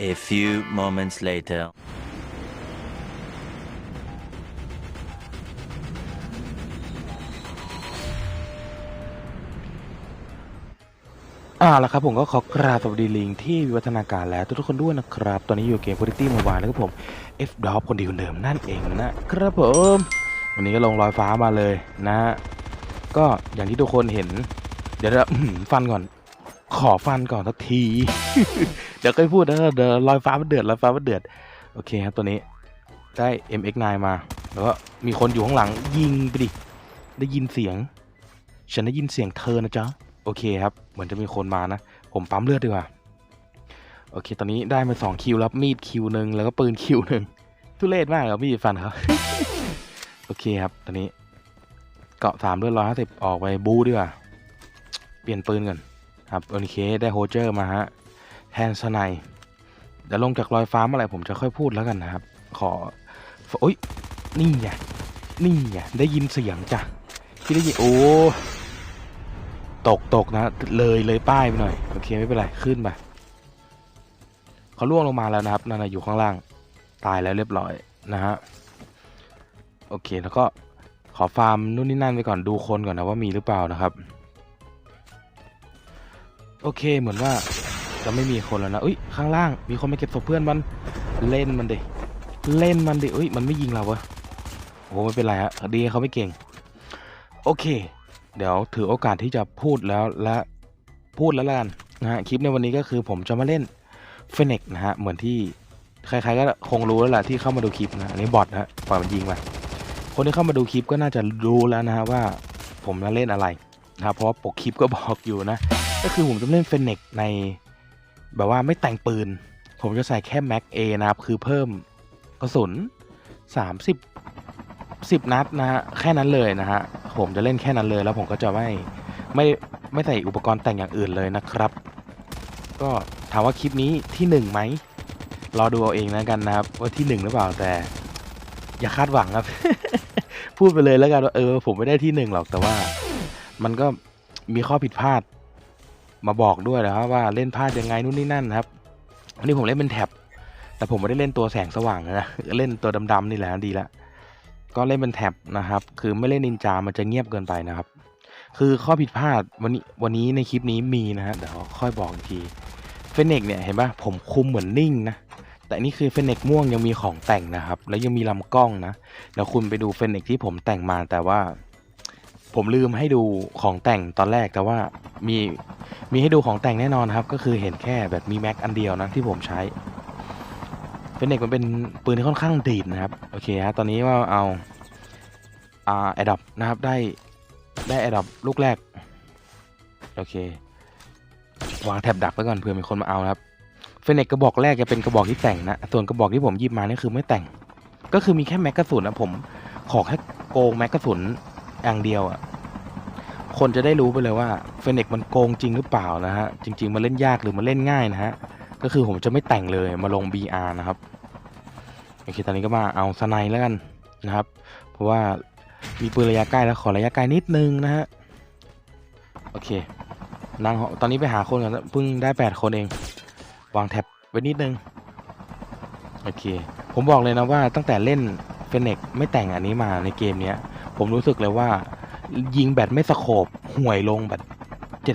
A few moments later. อ่าแล้วครับผมก็ขอกราบสวัสดีลิงที่วิวัฒนาการแล้วทุกๆคนด้วยนะครับ ตอนนี้อยู่เกม Quality Mobile แล้วก็ผม F d o p คนดีคนเดิมนั่นเองนะครับผม วันนี้ก็ลงลอยฟ้ามาเลยนะ ก็อย่างที่ทุกคนเห็น เดี๋ยวเราฟันก่อน ขอฟันก่อนสักที เดี๋ยวก็พูดนะเดี๋ยวลอยฟ้ามันเดือดลอยฟ้ามันเดือด โอเคครับตัวนี้ได้ MX9 มา แล้วก็มีคนอยู่ข้างหลังยิงไปดิ ได้ยินเสียง ฉันได้ยินเสียงเธอนะจ๊ะ โอเคครับ เหมือนจะมีคนมานะ ผมปั๊มเลือดดีกว่า โอเค ตอนนี้ได้มาสองคิวแล้วมีดคิวหนึ่งแล้วก็ปืนคิวหนึ่งทุเรศมากครับมีดฟันครับ โอเคครับ ตอนนี้ เกาะสามเลือดร้อยห้าสิบออกไปบูดีกว่า เปลี่ยนปืนก่อน ครับโอเคได้โฮเจอร์มาฮะแทนสไนด์เดี๋ยวลงจากลอยฟ้าเมื่อไหร่ผมจะค่อยพูดแล้วกันนะครับ ขอโอ้ยนี่ไงนี่ไงได้ยินเสียงจ้ะที่ได้ยินโอ้ตกตกนะ เลยเลยป้ายไปหน่อยโอเคไม่เป็นไรขึ้นไปเขาล่วงลงมาแล้วนะครับนั่นนะอยู่ข้างล่างตายแล้วเรียบร้อยนะฮะโอเคแล้วก็ขอฟาร์มนู่นนี่นั่นไปก่อนดูคนก่อนนะว่ามีหรือเปล่านะครับ โอเคเหมือนว่าจะไม่มีคนแล้วนะอุ้ยข้างล่างมีคนมาเก็บศพเพื่อนมันเล่นมันดิเล่นมันดิอุ้ยมันไม่ยิงเราวะโอ้ไม่เป็นไรฮะดีเขาไม่เก่ง โอเค เดี๋ยวถือโอกาสที่จะพูดแล้วและพูดแล้วละกันนะฮะคลิปในวันนี้ก็คือผมจะมาเล่นเฟเน็กนะฮะเหมือนที่ใครๆก็คงรู้แล้วแหละที่เข้ามาดูคลิปนะอันนี้บอทนะฮะปล่อยมันยิงไปคนที่เข้ามาดูคลิปก็น่าจะรู้แล้วนะฮะว่าผมจะเล่นอะไรนะเพราะปกคลิปก็บอกอยู่นะ ก็คือผมจะเล่นเฟเน็กในแบบว่าไม่แต่งปืน ผมจะใส่แค่แม็กเอนะครับ คือเพิ่มกระสุน 30 10 นัดนะฮะแค่นั้นเลยนะฮะผมจะเล่นแค่นั้นเลยแล้วผมก็จะไม่ไม่ไม่ใส่อุปกรณ์แต่งอย่างอื่นเลยนะครับ ก็ถามว่าคลิปนี้ที่หนึ่งไหมรอดูเอาเองนะกันนะครับ ว่าที่หนึ่งหรือเปล่าแต่ อย่าคาดหวังครับ พูดไปเลยแล้วกันว่าเออ ผมไม่ได้ที่หนึ่งหรอกแต่ว่า มันก็มีข้อผิดพลาด มาบอกด้วยนะครับว่าเล่นพลาดยังไงนู่นนี่นั่นครับวันนี้ผมเล่นเป็นแท็บแต่ผมไม่ได้เล่นตัวแสงสว่างนะเล่นตัวดำๆนี่แหละดีละก็เล่นเป็นแท็บนะครับ คือไม่เล่นนินจามันจะเงียบเกินไปนะครับ คือข้อผิดพลาดวันนี้วันนี้ในคลิปนี้มีนะฮะเดี๋ยวค่อยบอกอีกทีเฟเนกเนี่ยเห็นปะผมคุมเหมือนนิ่งนะแต่นี่คือเฟเนกม่วงยังมีของแต่งนะครับ แล้วยังมีลำกล้องนะเดี๋ยวคุณไปดูเฟเนกที่ผมแต่งมาแต่ว่า ผมลืมให้ดูของแต่งตอนแรกแต่ว่ามี มีให้ดูของแต่งแน่นอนครับ ก็คือเห็นแค่แบบมีแม็กอันเดียวนะที่ผมใช้เฟนเนกมันเป็นปืนที่ค่อนข้างดีดนะครับ โอเคฮะตอนนี้ว่าเอาอ่าแอดดับนะครับได้ได้แอดดับลูกแรก โอเควางแท็บดักไว้ก่อนเผื่อมีคนมาเอาครับเฟนเนกกระบอกแรกจะเป็นกระบอกที่แต่งนะ ส่วนกระบอกที่ผมหยิบมานี่คือไม่แต่ง ก็คือมีแค่แม็กกระสุนนะผมขอแค่โกงแม็กกระสุนอย่างเดียวอะ่ะคนจะได้รู้ไปเลยว่า นเนกมันโกงจริงหรือเปล่านะฮะ จริง ๆ มันเล่นยากหรือมันเล่นง่ายนะฮะ ก็คือผมจะไม่แต่งเลยมาลง BR นะครับ โอเค ตอนนี้ก็มาเอาสไนแล้วกันนะครับ เพราะว่ามีปืนระยะใกล้แล้วขอระยะไกลนิดนึงนะฮะ โอเคนั่งตอนนี้ไปหาคนกันเพิ่งได้8คนเอง วางแท็บไว้นิดนึง โอเค ผมบอกเลยนะว่าตั้งแต่เล่นเฟเน็กไม่แต่งอันนี้มาในเกมเนี้ย ผมรู้สึกเลยว่ายิงแบตไม่สโคบห่วยลงแบบ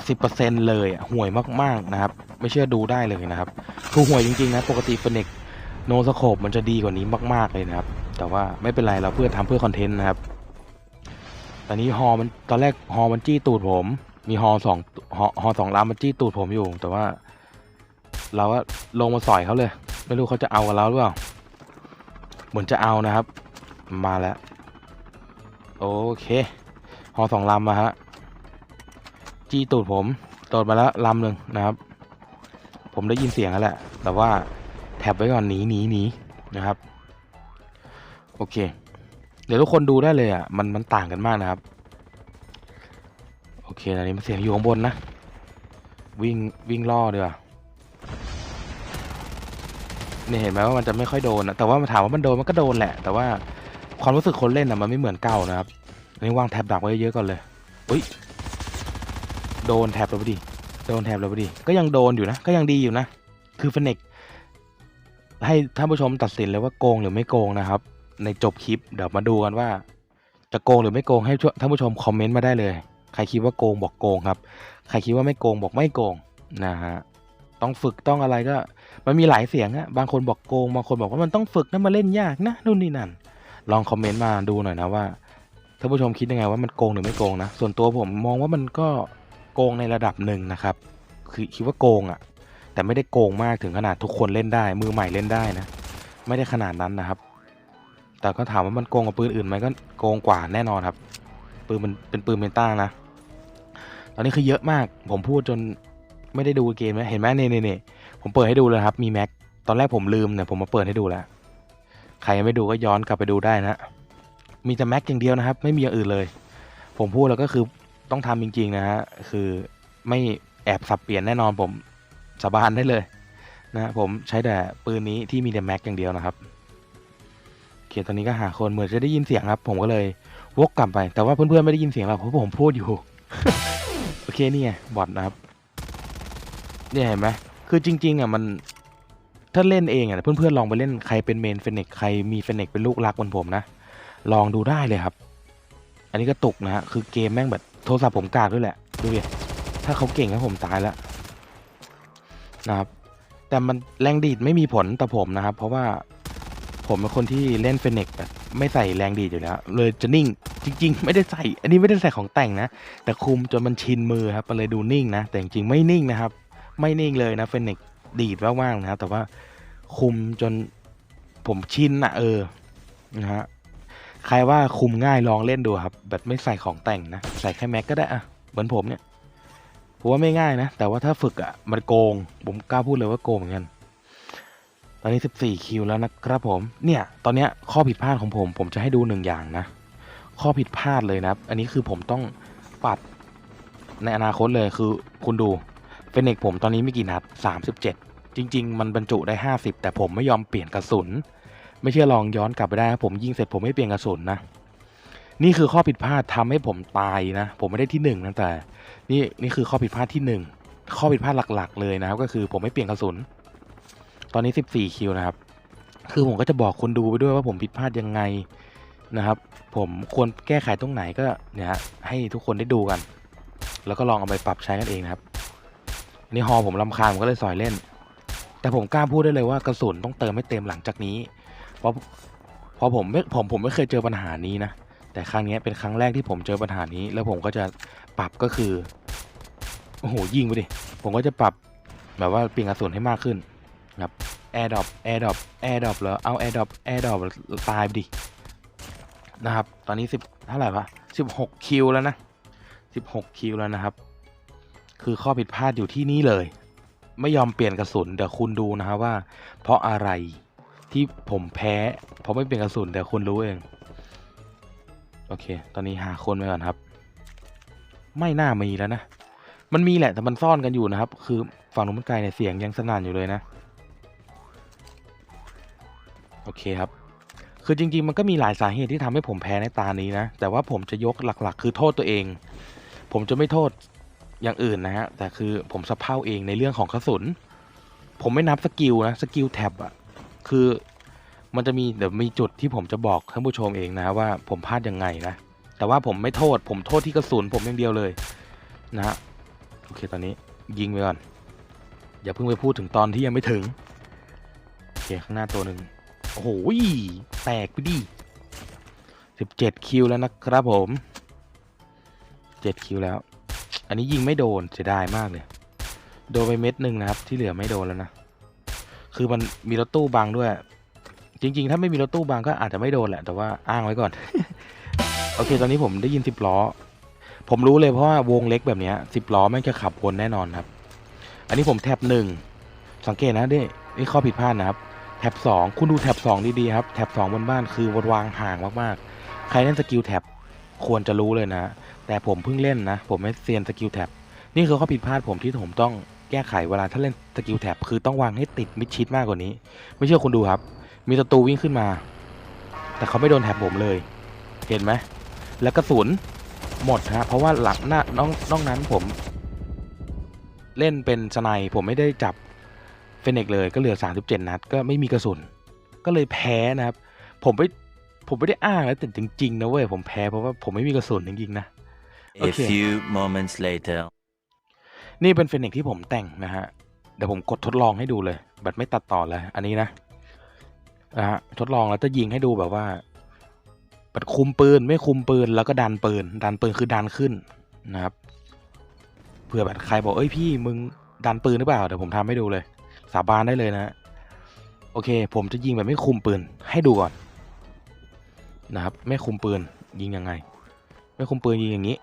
70%เลยอะห่วยมากๆนะครับ ไม่เชื่อดูได้เลยนะครับคือห่วยจริงๆนะ ปกติเฟเน็กโนสโคปมันจะดีกว่านี้มาก ๆเลยนะครับ แต่ว่าไม่เป็นไรเราเพื่อทำเพื่อคอนเทนต์นะครับ ตอนนี้ฮอมันตอนแรกฮอมันจี้ตูดผม มีฮอสองฮอฮอสองลำมันจี้ตูดผมอยู่ แต่ว่า เราก็ลงมาสอยเขาเลย ไม่รู้เขาจะเอากับเราหรือเปล่าเหมือนจะเอานะครับ มาแล้ว โอเคฮอสองลำมาฮะ จี้ตูดผมโดดมาแล้วลำหนึ่งนะครับ ผมได้ยินเสียงแล้วแหละ แต่ว่าแท็บไว้ก่อนหนีหนีหนีนะครับ โอเค เดี๋ยวทุกคนดูได้เลยอะ มันมันต่างกันมากนะครับ โอเคตอนนี้มันเสียงอยู่ข้างบนนะ วิ่งวิ่งล่อดีกว่าเนี่ยเห็นไหมว่ามันจะไม่ค่อยโดนนะแต่ว่ามาถามว่ามันโดนมันก็โดนแหละ แต่ว่าความรู้สึกคนเล่นอะมันไม่เหมือนเก่านะครับ อันนี้วางแท็บดักไว้เยอะก่อนเลยอุ้ย โดนแท็บเราไปดิ โดนแท็บเราไปดิ ก็ยังโดนอยู่นะ ก็ยังดีอยู่นะ คือเฟเน็กให้ท่านผู้ชมตัดสินเลยว่าโกงหรือไม่โกงนะครับ ในจบคลิปเดี๋ยวมาดูกันว่า จะโกงหรือไม่โกงให้ช่วยท่านผู้ชมคอมเมนต์มาได้เลย ใครคิดว่าโกงบอกโกงครับ ใครคิดว่าไม่โกงบอกไม่โกงนะฮะ ต้องฝึกต้องอะไรก็ มันมีหลายเสียงอะบางคนบอกโกง บางคนบอกว่ามันต้องฝึกนะมาเล่นยากนะนู่นนี่นั่น ลองคอมเมนต์มาดูหน่อยนะว่าท่านผู้ชมคิดยังไงว่ามันโกงหรือไม่โกงนะ ส่วนตัวผมมองว่ามันก็ โกงในระดับหนึ่งนะครับ คือคิดว่าโกงอะแต่ไม่ได้โกงมากถึงขนาดทุกคนเล่นได้ มือใหม่เล่นได้นะ ไม่ได้ขนาดนั้นนะครับ แต่ก็ถามว่ามันโกงกับปืนอื่นไหมก็โกงกว่าแน่นอนครับ ปืนมันเป็นปืนเมตานะ ตอนนี้คือเยอะมาก ผมพูดจนไม่ได้ดูเกมนะเห็นไหมเน่เน่เน่ผมเปิดให้ดูเลยครับ มีแม็ก ตอนแรกผมลืมเนี่ยผมมาเปิดให้ดูแล้ว ใครยังไม่ดูก็ย้อนกลับไปดูได้นะ มีแต่แม็กอย่างเดียวนะครับ ไม่มีอย่างอื่นเลย ผมพูดแล้วก็คือ ต้องทำจริง ๆ นะฮะ คือไม่แอบสับเปลี่ยนแน่นอนผมสาบานได้เลยนะผมใช้แต่ปืนนี้ที่มีแต่แม็กอย่างเดียวนะครับโอเคตอนนี้ก็หาคนเหมือนจะได้ยินเสียงครับ ผมก็เลยวกกลับไป แต่ว่าเพื่อนๆไม่ได้ยินเสียงหรอกเพราะผมพูดอยู่ โอเคนี่ไงบอทนะครับเนี่ยเห็นไหมคือจริง ๆอะมันถ้าเล่นเองอะเพื่อนๆลองไปเล่นใครเป็นเมนเฟนเนกใครมีเฟนเนกเป็นลูกรักบนผมนะลองดูได้เลยครับ อันนี้ก็ตกนะฮะคือเกมแม่งแบบ โทรศัพท์ผมกากด้วยแหละดูดิถ้าเขาเก่งแล้วผมตายแล้วนะครับ แต่มันแรงดีดไม่มีผลต่อผมนะครับ เพราะว่าผมเป็นคนที่เล่นเฟนเนกแบบไม่ใส่แรงดีดอยู่แล้ว เลยจะนิ่ง จริง ๆ ไม่ได้ใส่ อันนี้ไม่ได้ใส่ของแต่งนะ แต่คุมจนมันชินมือครับมันเลยดูนิ่งนะ แต่จริงๆไม่นิ่งนะครับ ไม่นิ่งเลยนะเฟนเนกดีดว่างๆนะครับ แต่ว่าคุมจนผมชินอะเออนะฮะ ใครว่าคุมง่ายลองเล่นดูครับ แบบไม่ใส่ของแต่งนะ ใส่แค่แม็กก็ได้อะเหมือนผมเนี่ยผมว่าไม่ง่ายนะ แต่ว่าถ้าฝึกอะมันโกง ผมกล้าพูดเลยว่าโกงเหมือนกันตอนนี้ 14 คิวแล้วนะครับผม เนี่ย ตอนนี้ข้อผิดพลาดของผม ผมจะให้ดูหนึ่งอย่างนะ ข้อผิดพลาดเลยนะครับอันนี้คือผมต้องปรับในอนาคตเลยคือคุณดูเฟนเนกผมตอนนี้ไม่กี่นัด37 จริง ๆ มันบรรจุได้ 50 แต่ผมไม่ยอมเปลี่ยนกระสุน ไม่เชื่อลองย้อนกลับไปได้นะผมยิงเสร็จผมไม่เปลี่ยนกระสุนนะ นี่คือข้อผิดพลาดทำให้ผมตายนะ ผมไม่ได้ที่หนึ่งนะแต่ นี่นี่คือข้อผิดพลาดที่หนึ่งข้อผิดพลาดหลัก ๆ เลยนะครับ ก็คือผมไม่เปลี่ยนกระสุน ตอนนี้ 14 คิวนะครับ คือผมก็จะบอกคนดูไปด้วยว่าผมผิดพลาดยังไงนะครับ ผมควรแก้ไขตรงไหนก็เนี่ยฮะให้ทุกคนได้ดูกัน แล้วก็ลองเอาไปปรับใช้กันเองนะครับนี่ฮอผมลำคาญผมก็เลยสอยเล่น แต่ผมกล้าพูดได้เลยว่ากระสุนต้องเติมไม่เต็มหลังจากนี้ เพราะเพราะผมไม่ผมผมไม่เคยเจอปัญหานี้นะ แต่ครั้งนี้เป็นครั้งแรกที่ผมเจอปัญหานี้ แล้วผมก็จะปรับก็คือโอ้โหยิงไปดิผมก็จะปรับแบบว่าเปลี่ยนกระสุนให้มากขึ้นครับแอร์ดรอปแอร์ดรอปแอร์ดรอปแล้วเอาแอร์ดรอปแอร์ดรอปตายไปดินะครับ ตอนนี้สิบเท่าไหร่ปะสิบหกคิวแล้วนะสิบหกคิวแล้วนะครับ คือข้อผิดพลาดอยู่ที่นี่เลย ไม่ยอมเปลี่ยนกระสุนเดี๋ยวคุณดูนะครับว่า เพราะอะไร ที่ผมแพ้ เพราะไม่เปลี่ยนกระสุนเดี๋ยวคุณรู้เอง โอเค ตอนนี้หาคนไปก่อนครับ ไม่น่ามีแล้วนะ มันมีแหละแต่มันซ่อนกันอยู่นะครับ คือฝั่งนู้นมันไกลเนี่ยเสียงยังสนั่นอยู่เลยนะ โอเคครับ คือจริงๆ มันก็มีหลายสาเหตุที่ทำให้ผมแพ้ในตานี้นะ แต่ว่าผมจะยกหลักๆ คือโทษตัวเอง ผมจะไม่โทษอย่างอื่นนะฮะ แต่คือผมสะเพร่าเองในเรื่องของกระสุน ผมไม่นับสกิลนะ สกิลแท็บอะ คือมันจะมีเดี๋ยวมีจุดที่ผมจะบอกท่านผู้ชมเองนะว่าผมพลาดยังไงนะ แต่ว่าผมไม่โทษ ผมโทษที่กระสุนผมอย่างเดียวเลยนะฮะโอเคตอนนี้ยิงไปก่อนอย่าเพิ่งไปพูดถึงตอนที่ยังไม่ถึงโอเคข้างหน้าตัวหนึ่งโอ้โหแตกไปดิสิบเจ็ดคิวแล้วนะครับผมเจ็ดคิวแล้ว อันนี้ยิงไม่โดนเสียดายมากเลย โดนไปเม็ดหนึ่งนะครับ ที่เหลือไม่โดนแล้วนะ คือมันมีรถตู้บังด้วย จริง ๆ ถ้าไม่มีรถตู้บังก็อาจจะไม่โดนแหละ แต่ว่าอ้างไว้ก่อน โอเค ตอนนี้ผมได้ยินสิบล้อ ผมรู้เลยเพราะว่าวงเล็กแบบนี้สิบล้อแม่งจะขับวนแน่นอนครับ อันนี้ผมแท็บหนึ่งสังเกตนะนี่นี่ข้อผิดพลาดนะครับ แท็บสองคุณดูแท็บสองดีๆครับ แท็บสองบนบ้านคือวางห่างมากๆ ใครเล่นสกิลแท็บควรจะรู้เลยนะ แต่ผมเพิ่งเล่นนะ ผมไม่เซียนสกิลแท็บนี่คือข้อผิดพลาดผมที่ผมต้อง แก้ไขเวลาถ้าเล่นสกิลแท็บคือต้องวางให้ติดมิดชิดมากกว่านี้ ไม่เชื่อคุณดูครับ มีศัตรูวิ่งขึ้นมา แต่เขาไม่โดนแท็บผมเลย เห็นไหมแล้วกระสุนหมดฮะเพราะว่าหลังหน้าน้องน้องนั้นผม เล่นเป็นสไนป์ผมไม่ได้จับเฟนเนกเลยก็เหลือ 37 นัด ก็ไม่มีกระสุน ก็เลยแพ้นะครับ ผมไม่ผมไม่ได้อ้างนะแต่จริงๆนะเว้ยผมแพ้เพราะว่าผมไม่มีกระสุนจริงๆนะ A Okay. few moments later. นี่เป็นเฟนเนกที่ผมแต่งนะฮะ เดี๋ยวผมกดทดลองให้ดูเลย แบบไม่ตัดต่อเลย อันนี้นะนะฮะทดลองแล้วจะยิงให้ดูแบบว่าแบบคุมปืนไม่คุมปืนแล้วก็ดันปืน ดันปืนคือดันขึ้นนะครับเผื่อแบบใครบอกเอ้ยพี่มึงดันปืนหรือเปล่าเดี๋ยวผมทำให้ดูเลย สาบานได้เลยนะโอเค ผมจะยิงแบบไม่คุมปืนให้ดูก่อนนะครับ ไม่คุมปืนยิงยังไง ไม่คุมปืนยิงอย่างนี้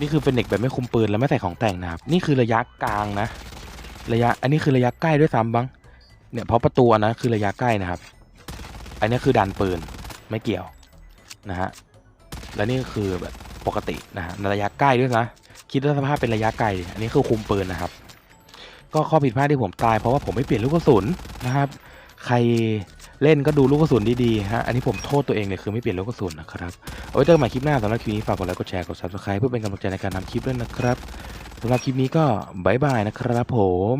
นี่คือเป็นเด็กแบบไม่คุมปืนแล้วไม่ใส่ของแต่งนะครับ นี่คือระยะกลางนะ ระยะ อันนี้คือระยะใกล้ด้วยซ้ำบ้างเนี่ยเพราะประตูอันนะคือระยะใกล้นะครับ อันนี้คือดันปืนไม่เกี่ยวนะฮะ และนี่ก็คือแบบปกตินะฮะในระยะใกล้ด้วยนะ คิดว่าสภาพเป็นระยะไกล อันนี้คือคุมปืนนะครับ ก็ข้อผิดพลาดที่ผมตายเพราะว่าผมไม่เปลี่ยนลูกกระสุนนะครับ ใคร เล่นก็ดูลูกกระสุนดีๆฮะ อันนี้ผมโทษตัวเองเลยคือไม่เปลี่ยนลูกกระสุนนะครับ เอาไว้เจอกันใหม่คลิปหน้าสำหรับคลิปนี้ฝากกดไลค์กดแชร์กด subscribe เพื่อเป็นกำลังใจในการทำคลิปด้วยนะครับสำหรับคลิปนี้ก็บายบายนะครับผม